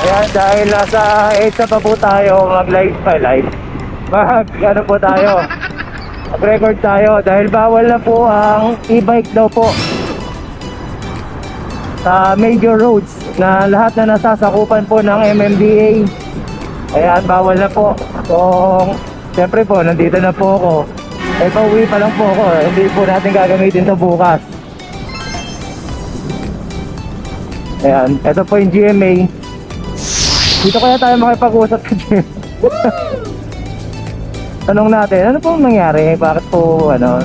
Ayan, dahil nasa 8 na pa po tayo mag-live pa live. Mag, ano po tayo? Mag-record tayo dahil bawal na po ang e-bike daw po sa major roads na lahat na nasasakupan po ng MMDA. Ayan, bawal na po. So, siyempre po, nandito na po ako. Eh, pauwi pa lang po ako. Hindi po natin gagamitin to bukas. Ayan, ito po yung GMA. Dito kaya tayo makipag-usap sa GMA. Tanong natin, ano pong nangyari? Bakit po, ano?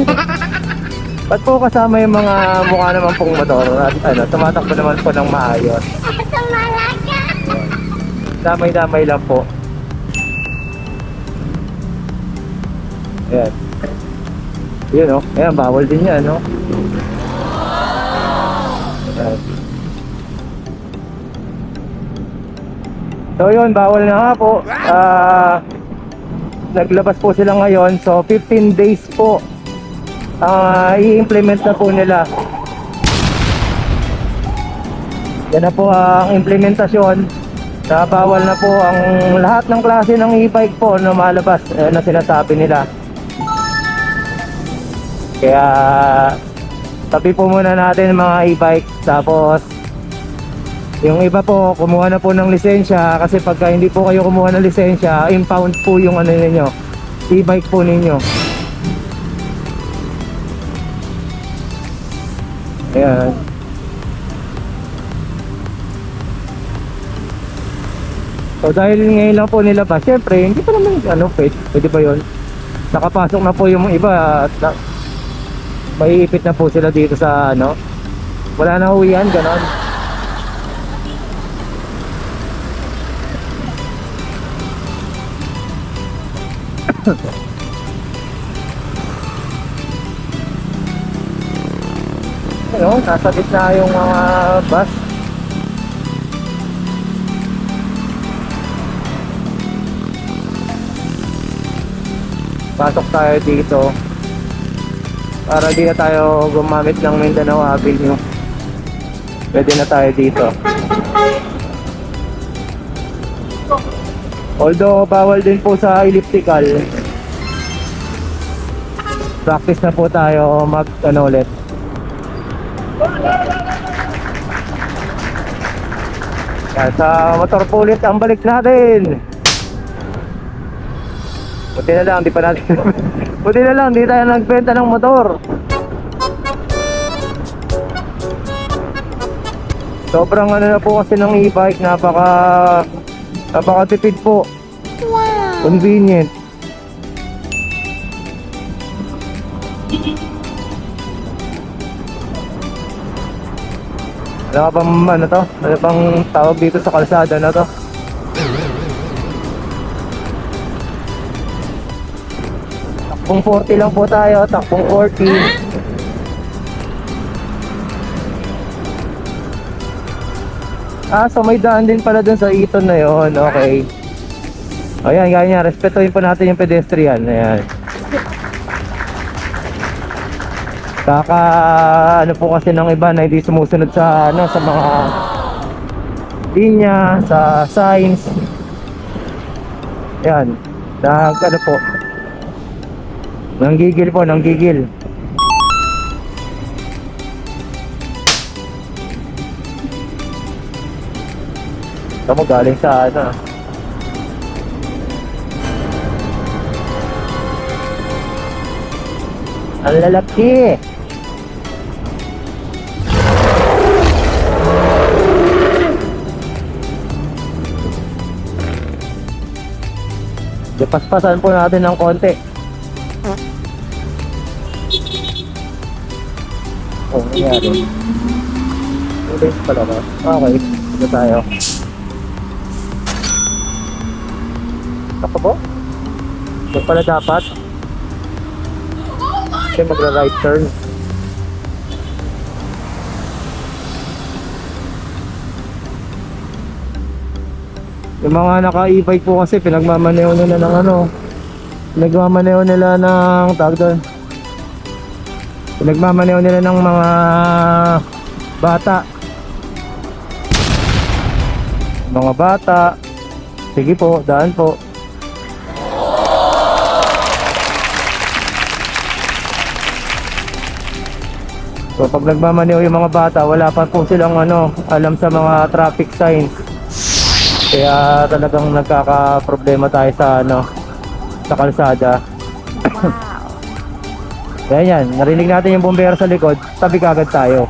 Ba't po kasama yung mga mukha naman pong motor at ano, tumatakbo naman po ng maayos? Damay-damay lang po. Ayan. Yun o. Ayan, bawal din yan, no? Ayan. So yun, bawal na nga po. Ah, naglabas po sila ngayon. So 15 days po ah i-implement na po nila. Yan na po ang implementasyon. Na bawal na po ang lahat ng klase ng e-bike po na malabas eh, na sinasabi nila. Kaya tabi po muna natin mga e-bike tapos yung iba po kumuha na po ng lisensya kasi pagka hindi po kayo kumuha ng lisensya impound po yung ano ninyo e-bike po ninyo. Ayan. So dahil ngayon lang po nilabas syempre hindi pa naman ano pwede, pwede ba yun? Nakapasok na po yung iba at na, maiipit na po sila dito sa ano wala na uwian ganon Ano, nasa gitna yung mga bus. Pasok tayo dito. Para di na tayo gumamit ng Mindanao Avenue. Pwede na tayo dito. Although bawal din po sa elliptical. Practice na po tayo mag ano ulit. Yan, sa motor po ulit ang balik natin. Buti na lang, di pa natin Buti na lang, di tayo nagbenta ng motor. Sobrang ano na po kasi ng e-bike, napaka napaka tipid po. Convenient. Ano ka bang ano to? Ano bang tawag dito sa kalsada na to? Takbong 40 lang po tayo, takbong 40. Ah, so may daan din pala dun sa Eton na yon. Okay. Ayan, ganyan. Respetuhin po natin yung pedestrian. Ayan. Kaka ano po kasi ng iba na hindi sumusunod sa ano sa mga linya, sa signs. Yan. Nag ano po. Nanggigil po, nanggigil. Mo galing sa ano. Ang lalaki. Dipaspasan po natin ng konti. Oh, nangyari. Base pala ba? Okay, ito tayo. Ako po? Ito pala dapat. Kasi magra-right turn. Yung mga naka-e-bike po kasi pinagmamaneho nila ng ano. Pinagmamaneho nila ng tawag doon. Pinagmamaneho nila ng mga bata. mga bata. Sige po, daan po. So pag nagmamaneho yung mga bata, wala pa po silang ano, alam sa mga traffic signs. Kaya talagang nagkaka-problema tayo sa ano, sa kalsada. Kaya yan, narinig natin yung bumbero sa likod, tabi kagad tayo.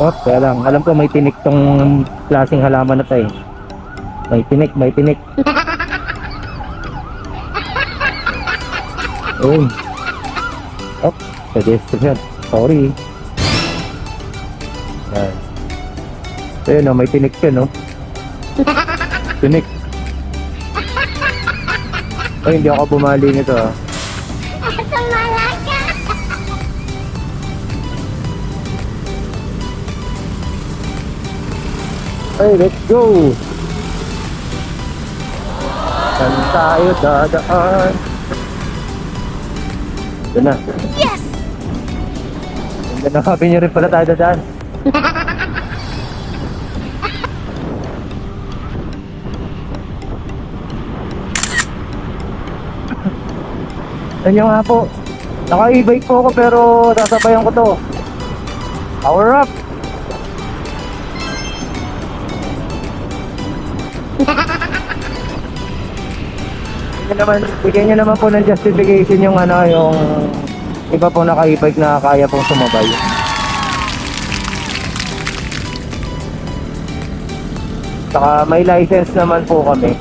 Oh, kaya lang, alam ko may tinik tong klaseng halaman na to eh. May tinik, may tinik. Oh, pedestrian. Sorry. Yan. Ayun oh, may tinik ka no. Tinik. Ay, hindi ako bumali nito ah. Ay, let's go! Saan tayo dadaan? Ito na. Yes! Happy nyo rin pala tayo dadaan. Yan nga po. Naka-e-bike po ako pero sasabayan ko to. Power up! Bigyan naman, bigyan niyo naman po ng justification yung ano, yung iba po naka-e-bike na kaya pong sumabay. Saka may license naman po kami.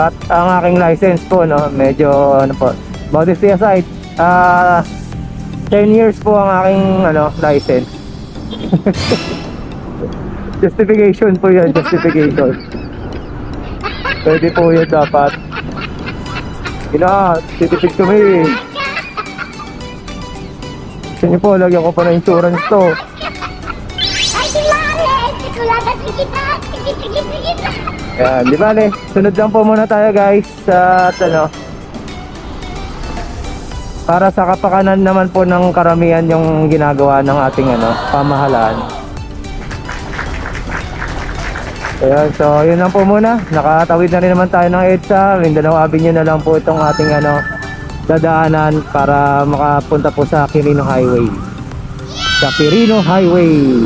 At ang aking license po, no, medyo, ano po, modesty aside, ah, 10 years po ang aking, ano, license. justification po yun, justification. Pwede po yun dapat. Ina, titipid kami. Gusto niyo po, lagyan ko pa ng insurance to. Ay, si! Yan, di bale, sunod lang po muna tayo guys sa at ano para sa kapakanan naman po ng karamihan yung ginagawa ng ating ano, pamahalaan. Ayan, so yun lang po muna. Nakatawid na rin naman tayo ng EDSA. Mindanao Avenue na lang po itong ating ano, dadaanan para makapunta po sa Quirino Highway. Sa Quirino Highway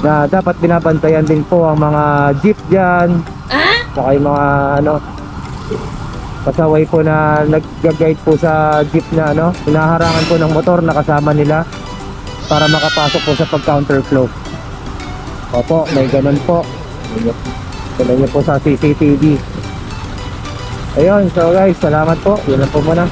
na dapat binabantayan din po ang mga jeep dyan, Saka yung mga ano kasaway po na nag-guide po sa jeep na ano, hinaharangan po ng motor na kasama nila para makapasok po sa pag-counterflow. Opo, may ganun po. Tignan niyo po sa CCTV. Ayun, so guys, salamat po. Yun lang po muna.